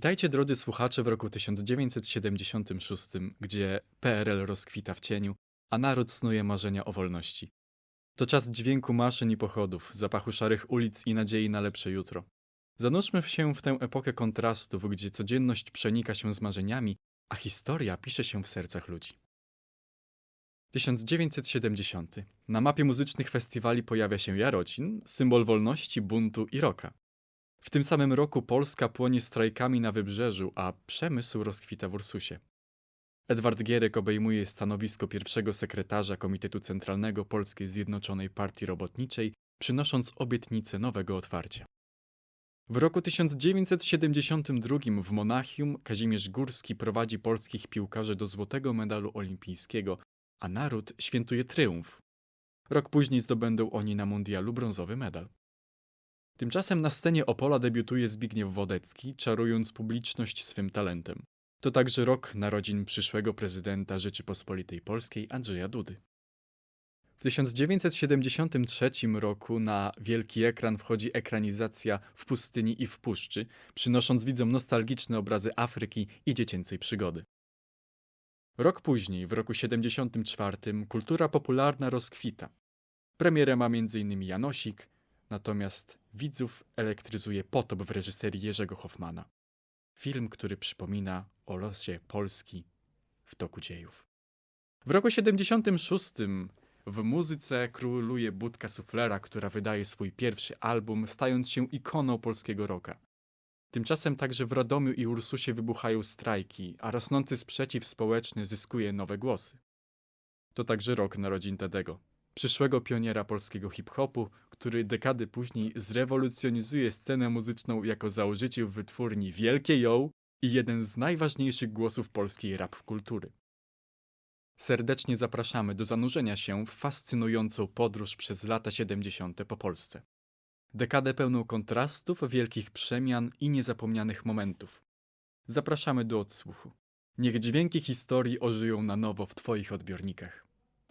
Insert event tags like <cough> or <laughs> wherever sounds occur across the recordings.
Witajcie drodzy słuchacze w roku 1976, gdzie PRL rozkwita w cieniu, a naród snuje marzenia o wolności. To czas dźwięku maszyn i pochodów, zapachu szarych ulic i nadziei na lepsze jutro. Zanurzmy się w tę epokę kontrastów, gdzie codzienność przenika się z marzeniami, a historia pisze się w sercach ludzi. 1970. Na mapie muzycznych festiwali pojawia się Jarocin, symbol wolności, buntu i roka. W tym samym roku Polska płonie strajkami na wybrzeżu, a przemysł rozkwita w Ursusie. Edward Gierek obejmuje stanowisko pierwszego sekretarza Komitetu Centralnego Polskiej Zjednoczonej Partii Robotniczej, przynosząc obietnicę nowego otwarcia. W roku 1972 w Monachium Kazimierz Górski prowadzi polskich piłkarzy do złotego medalu olimpijskiego, a naród świętuje triumf. Rok później zdobędą oni na mundialu brązowy medal. Tymczasem na scenie Opola debiutuje Zbigniew Wodecki, czarując publiczność swym talentem. To także rok narodzin przyszłego prezydenta Rzeczypospolitej Polskiej Andrzeja Dudy. W 1973 roku na wielki ekran wchodzi ekranizacja W pustyni i w puszczy, przynosząc widzom nostalgiczne obrazy Afryki i dziecięcej przygody. Rok później, w roku 74, kultura popularna rozkwita. Premierę ma m.in. Janosik, natomiast widzów elektryzuje potop w reżyserii Jerzego Hoffmana. Film, który przypomina o losie Polski w toku dziejów. W roku 76 w muzyce króluje Budka Suflera, która wydaje swój pierwszy album, stając się ikoną polskiego rocka. Tymczasem także w Radomiu i Ursusie wybuchają strajki, a rosnący sprzeciw społeczny zyskuje nowe głosy. To także rok narodzin Tedego, przyszłego pioniera polskiego hip-hopu, który dekady później zrewolucjonizuje scenę muzyczną jako założyciel wytwórni Wielkie Yo i jeden z najważniejszych głosów polskiej rap kultury. Serdecznie zapraszamy do zanurzenia się w fascynującą podróż przez lata 70. po Polsce. Dekadę pełną kontrastów, wielkich przemian i niezapomnianych momentów. Zapraszamy do odsłuchu. Niech dźwięki historii ożyją na nowo w Twoich odbiornikach.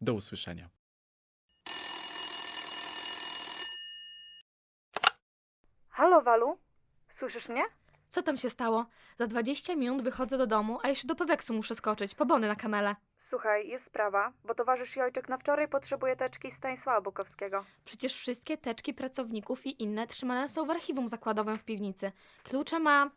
Do usłyszenia. Halo, Walu? Słyszysz mnie? Co tam się stało? Za 20 minut wychodzę do domu, a jeszcze do Peweksu muszę skoczyć, po bony na kamele. Słuchaj, jest sprawa, bo towarzysz Jojczyk na wczoraj potrzebuje teczki Stanisława Bukowskiego. Przecież wszystkie teczki pracowników i inne trzymane są w archiwum zakładowym w piwnicy. Klucze ma...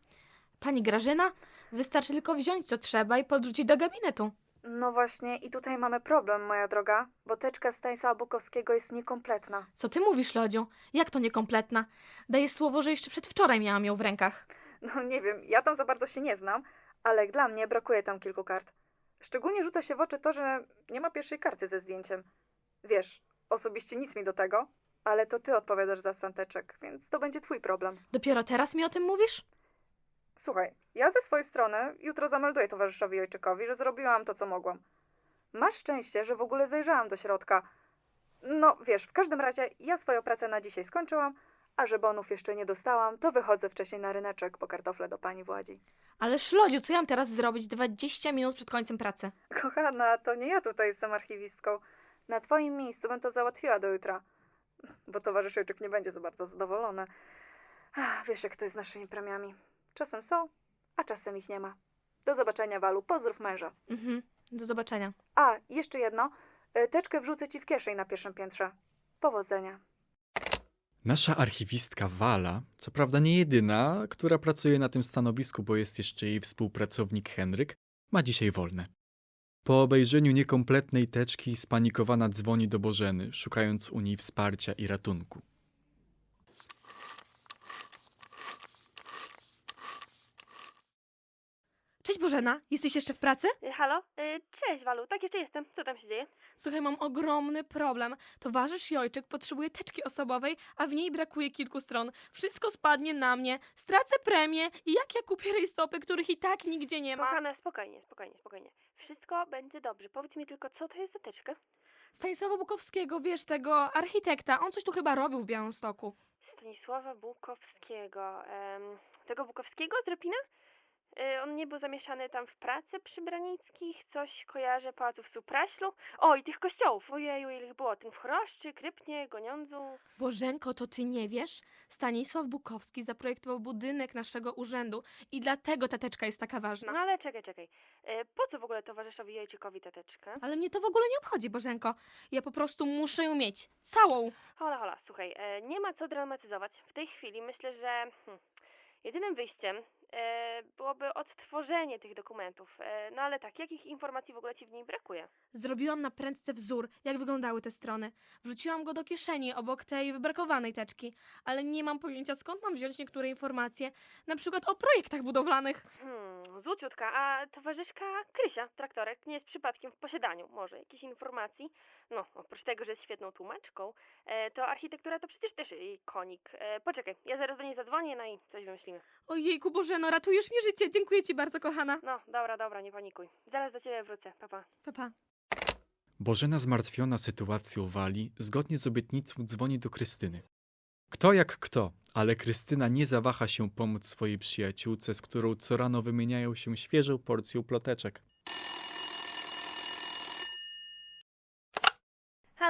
pani Grażyna? Wystarczy tylko wziąć co trzeba i podrzucić do gabinetu. No właśnie, i tutaj mamy problem, moja droga, bo teczka Stanisława Bukowskiego jest niekompletna. Co ty mówisz, Lodziu? Jak to niekompletna? Daję słowo, że jeszcze przedwczoraj miałam ją w rękach. No nie wiem, ja tam za bardzo się nie znam, ale dla mnie brakuje tam kilku kart. Szczególnie rzuca się w oczy to, że nie ma pierwszej karty ze zdjęciem. Wiesz, osobiście nic mi do tego, ale to ty odpowiadasz za stan teczek, więc to będzie twój problem. Dopiero teraz mi o tym mówisz? Słuchaj, ja ze swojej strony jutro zamelduję towarzyszowi Jojczykowi, że zrobiłam to, co mogłam. Masz szczęście, że w ogóle zajrzałam do środka. No, wiesz, w każdym razie ja swoją pracę na dzisiaj skończyłam, a że bonów jeszcze nie dostałam, to wychodzę wcześniej na ryneczek po kartofle do pani Władzi. Ależ Lodziu, co ja mam teraz zrobić 20 minut przed końcem pracy? Kochana, to nie ja tutaj jestem archiwistką. Na twoim miejscu bym to załatwiła do jutra, bo towarzysz Jojczyk nie będzie za bardzo zadowolony. Ach, Wiesz, jak to jest z naszymi premiami. Czasem są, a czasem ich nie ma. Do zobaczenia, Walu. Pozdrów męża. Mhm, do zobaczenia. A, jeszcze jedno. Y, Teczkę wrzucę ci w kieszeń na pierwszym piętrze. Powodzenia. Nasza archiwistka Wala, co prawda nie jedyna, która pracuje na tym stanowisku, bo jest jeszcze jej współpracownik Henryk, ma dzisiaj wolne. Po obejrzeniu niekompletnej teczki spanikowana dzwoni do Bożeny, szukając u niej wsparcia i ratunku. Cześć Bożena, jesteś jeszcze w pracy? Y, Halo? Y, Cześć, Walu. Tak, jeszcze jestem. Co tam się dzieje? Słuchaj, mam ogromny problem. Towarzysz Jojczyk potrzebuje teczki osobowej, a w niej brakuje kilku stron. Wszystko spadnie na mnie. Stracę premię i jak ja kupię rejstopy, których i tak nigdzie nie ma? Kochana, spokojnie, spokojnie, spokojnie. Wszystko będzie dobrze. Powiedz mi tylko, co to jest za teczka? Stanisława Bukowskiego, wiesz, tego architekta. On coś tu chyba robił w Białymstoku. Stanisława Bukowskiego. Em, tego Bukowskiego z Rapina? Y, on nie był zamieszany tam w pracę przy Branickich? Coś kojarzę pałaców Supraślu? O, i tych kościołów. Ojeju, ile ich było. Ten w Choroszczy, Krypnie, Goniądzu. Bożenko, to ty nie wiesz? Stanisław Bukowski zaprojektował budynek naszego urzędu i dlatego ta teczka jest taka ważna. No ale czekaj, czekaj. Y, po co w ogóle towarzyszowi Jojczykowi ta teczka? Ale mnie to w ogóle nie obchodzi, Bożenko. Ja po prostu muszę ją mieć. Całą. Hola, hola, słuchaj, e, nie ma co dramatyzować. W tej chwili myślę, że hmm, jedynym wyjściem byłoby odtworzenie tych dokumentów. E, no ale tak, jakich informacji w ogóle ci w niej brakuje? Zrobiłam na prędce wzór, jak wyglądały te strony. Wrzuciłam go do kieszeni obok tej wybrakowanej teczki, ale nie mam pojęcia skąd mam wziąć niektóre informacje, na przykład o projektach budowlanych. Hmm, złociutka, a towarzyszka Krysia, traktorek, nie jest przypadkiem w posiadaniu może jakichś informacji? No, oprócz tego, że jest świetną tłumaczką, e, to architektura to przecież też jej konik. E, poczekaj, ja zaraz do niej zadzwonię, no i coś wymyślimy. Ojejku Bożeno, ratujesz mi życie. Dziękuję ci bardzo, kochana. No, dobra, dobra, nie panikuj. Zaraz do ciebie wrócę, papa. Papa. Bożena zmartwiona sytuacją Wali, zgodnie z obietnicą dzwoni do Krystyny. Kto jak kto, ale Krystyna nie zawaha się pomóc swojej przyjaciółce, z którą co rano wymieniają się świeżą porcją ploteczek.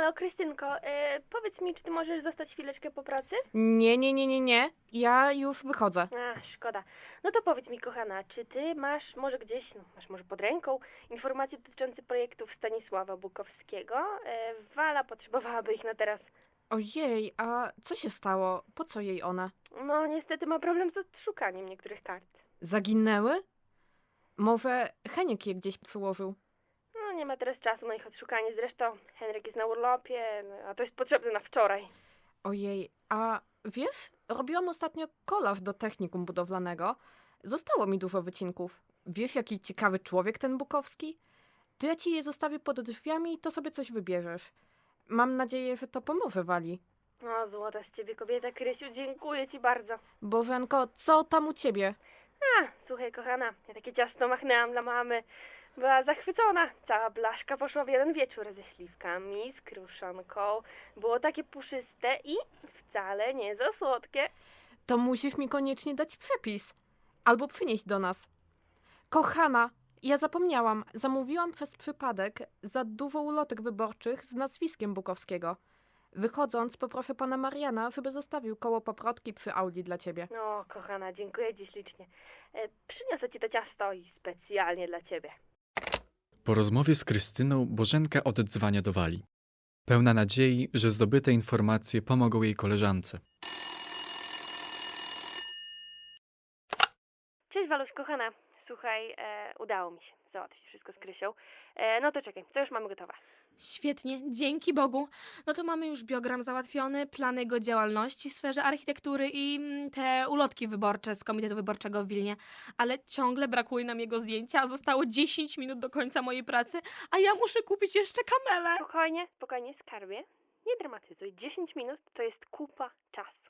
Halo, Krystynko, e, powiedz mi, czy ty możesz zostać chwileczkę po pracy? Nie, nie, nie, nie, nie. Ja już wychodzę. A, szkoda. No to powiedz mi, kochana, czy ty masz może gdzieś, no, masz może pod ręką informacje dotyczące projektów Stanisława Bukowskiego? E, Wala potrzebowałaby ich na teraz. Ojej, a co się stało? Po co jej one? No, niestety ma problem z odszukaniem niektórych kart. Zaginęły? Może Heniek je gdzieś przyłożył? No, nie ma teraz czasu na ich odszukanie. Zresztą Henryk jest na urlopie, no, a to jest potrzebne na wczoraj. Ojej, a wiesz, robiłam ostatnio kolaż do technikum budowlanego. Zostało mi dużo wycinków. Wiesz, jaki ciekawy człowiek ten Bukowski? To ja ci je zostawię pod drzwiami i to sobie coś wybierzesz. Mam nadzieję, że to pomoże Wali. O, złota z ciebie kobieta, Krysiu, dziękuję ci bardzo. Bożenko, co tam u ciebie? A, słuchaj, kochana, ja takie ciasto machnęłam dla mamy. Była zachwycona. Cała blaszka poszła w jeden wieczór ze śliwkami, z kruszonką. Było takie puszyste i wcale nie za słodkie. to musisz mi koniecznie dać przepis. Albo przynieść do nas. Kochana, ja zapomniałam, zamówiłam przez przypadek za dużo ulotek wyborczych z nazwiskiem Bukowskiego. Wychodząc, poproszę pana Mariana, żeby zostawił koło paprotki przy Audi dla ciebie. No, kochana, dziękuję ci ślicznie. E, przyniosę ci to ciasto i specjalnie dla ciebie. Po rozmowie z Krystyną Bożenka oddzwania do Wali. Pełna nadziei, że zdobyte informacje pomogą jej koleżance. Cześć, Waluś, kochana. Słuchaj, e, udało mi się załatwić wszystko z Krysią. E, no to czekaj, to już mamy gotowe. Świetnie, dzięki Bogu. No to mamy już biogram załatwiony, plany jego działalności w sferze architektury i mm, te ulotki wyborcze z Komitetu Wyborczego w Wilnie. Ale ciągle brakuje nam jego zdjęcia, a zostało 10 minut do końca mojej pracy, a ja muszę kupić jeszcze kamelę. Spokojnie, spokojnie, skarbie. Nie dramatyzuj. 10 minut to jest kupa czasu.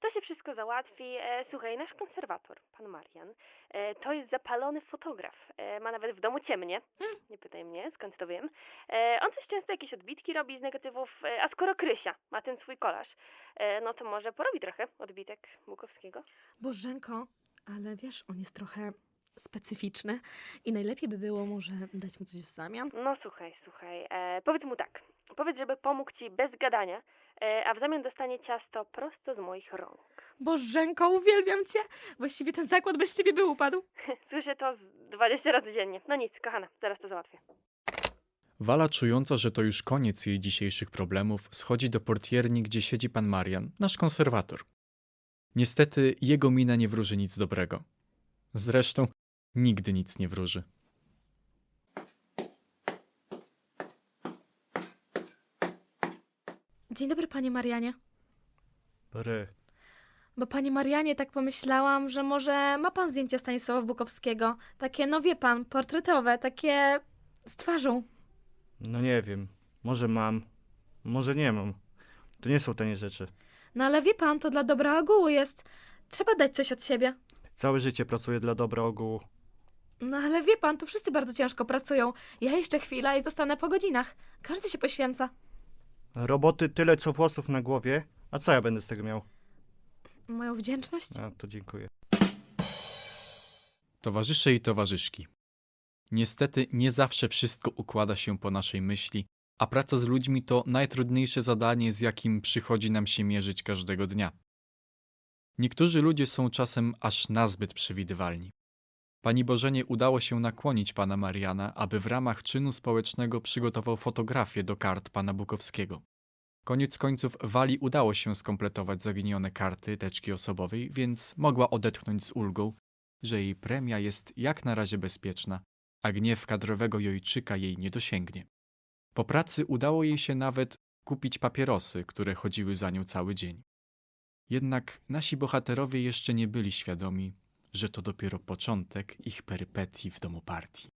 To się wszystko załatwi. E, słuchaj, nasz konserwator, pan Marian, e, to jest zapalony fotograf. E, ma nawet w domu ciemnie. Nie pytaj mnie, skąd to wiem. On coś często jakieś odbitki robi z negatywów, a skoro Krysia ma ten swój kolaż, no to może porobi trochę odbitek Bukowskiego. Bożenko, ale wiesz, on jest trochę specyficzny i najlepiej by było może dać mu coś w zamian. No słuchaj, słuchaj. E, powiedz mu tak. Powiedz, żeby pomógł ci bez gadania, a w zamian dostanie ciasto prosto z moich rąk. Bożenko, uwielbiam cię! Właściwie ten zakład bez ciebie by upadł. <laughs> Słyszę to z 20 razy dziennie. No nic, kochana, zaraz to załatwię. Wala, czująca, że to już koniec jej dzisiejszych problemów, schodzi do portierni, gdzie siedzi pan Marian, nasz konserwator. Niestety, jego mina nie wróży nic dobrego. Zresztą, nigdy nic nie wróży. Dzień dobry, panie Marianie. Bry. Bo panie Marianie, tak pomyślałam, że może ma pan zdjęcia Stanisława Bukowskiego. Takie, no wie pan, portretowe, takie z twarzą. No nie wiem. Może mam, może nie mam. To nie są tanie rzeczy. No ale wie pan, to dla dobra ogółu jest. Trzeba dać coś od siebie. Całe życie pracuję dla dobra ogółu. No ale wie pan, to wszyscy bardzo ciężko pracują. Ja jeszcze chwila i zostanę po godzinach. Każdy się poświęca. Roboty tyle co włosów na głowie. A co ja będę z tego miał? Moją wdzięczność? A, to dziękuję. Towarzysze i towarzyszki. Niestety nie zawsze wszystko układa się po naszej myśli, a praca z ludźmi to najtrudniejsze zadanie, z jakim przychodzi nam się mierzyć każdego dnia. Niektórzy ludzie są czasem aż nazbyt przewidywalni. Pani Bożenie udało się nakłonić pana Mariana, aby w ramach czynu społecznego przygotował fotografię do kart pana Bukowskiego. Koniec końców Wali udało się skompletować zaginione karty teczki osobowej, więc mogła odetchnąć z ulgą, że jej premia jest jak na razie bezpieczna, a gniew kadrowego Jojczyka jej nie dosięgnie. Po pracy udało jej się nawet kupić papierosy, które chodziły za nią cały dzień. Jednak nasi bohaterowie jeszcze nie byli świadomi, że to dopiero początek ich perypetii w domu partii.